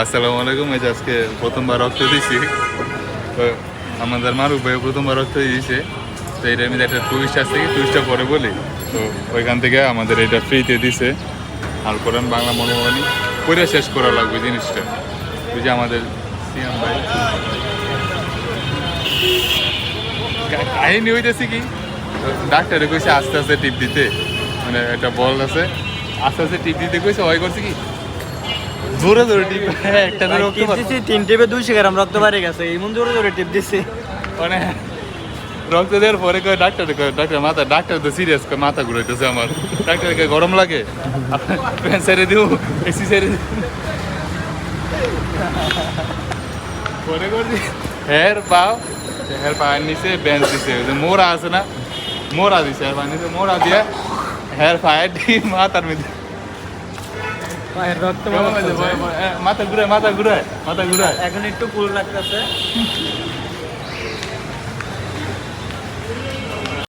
আসসালামু আলাইকুম। এই যে আজকে প্রথমবার রক্ত তো আমাদের মারুফ ভাই প্রথমবার রক্ত দিয়েছে। তো এটা আমি একটা টুরিস্ট আসছে কি টুরিস্টটা পরে বলি। তো ওইখান থেকে আমাদের এটা ফ্রিতে দিছে। আর কোরআন বাংলা মনোমণি পড়ে শেষ করা লাগবে জিনিসটা। যে আমাদের সিএম ভাই। কাহিনী হইতেছে কি, ডাক্তারে কইছে আস্তে আস্তে টিপ দিতে। মানে একটা বল আছে আস্তে আস্তে টিপ দিতে কইছে ওই করছে কি? জোরে জোরে টিপ। হ্যাঁ একটা রক্ত টিপ দিছি? তিন টিপে দুইশো গ্রাম রক্ত বাড়ে গেছে। এমন জোরে জোরে টিপ দিছি। মানে রক্ত দেওয়ার পরে কয় ডাক্তার কয় ডাক্তার মাথা ডাক্তার তো সিরিয়াস কয় মাথা ঘুরাইতেছে আমার। ডাক্তার কয় গরম লাগে? প্যান ছেড়ে দিও এসি ছেড়ে দিও। পরে করছি হের পাও। হের পায়ের নিচে বেঞ্চ দিছে যে আছে না? মোড়া দিছে হের পায়ের নিচে মোড়া দিয়ে হের পায়ের মা মাথার মধ্যে পায়ের রক্ত মাথা ঘুরায় মাথা ঘুরায় মাথা ঘুরায় এখন একটু কুল লাগতেছে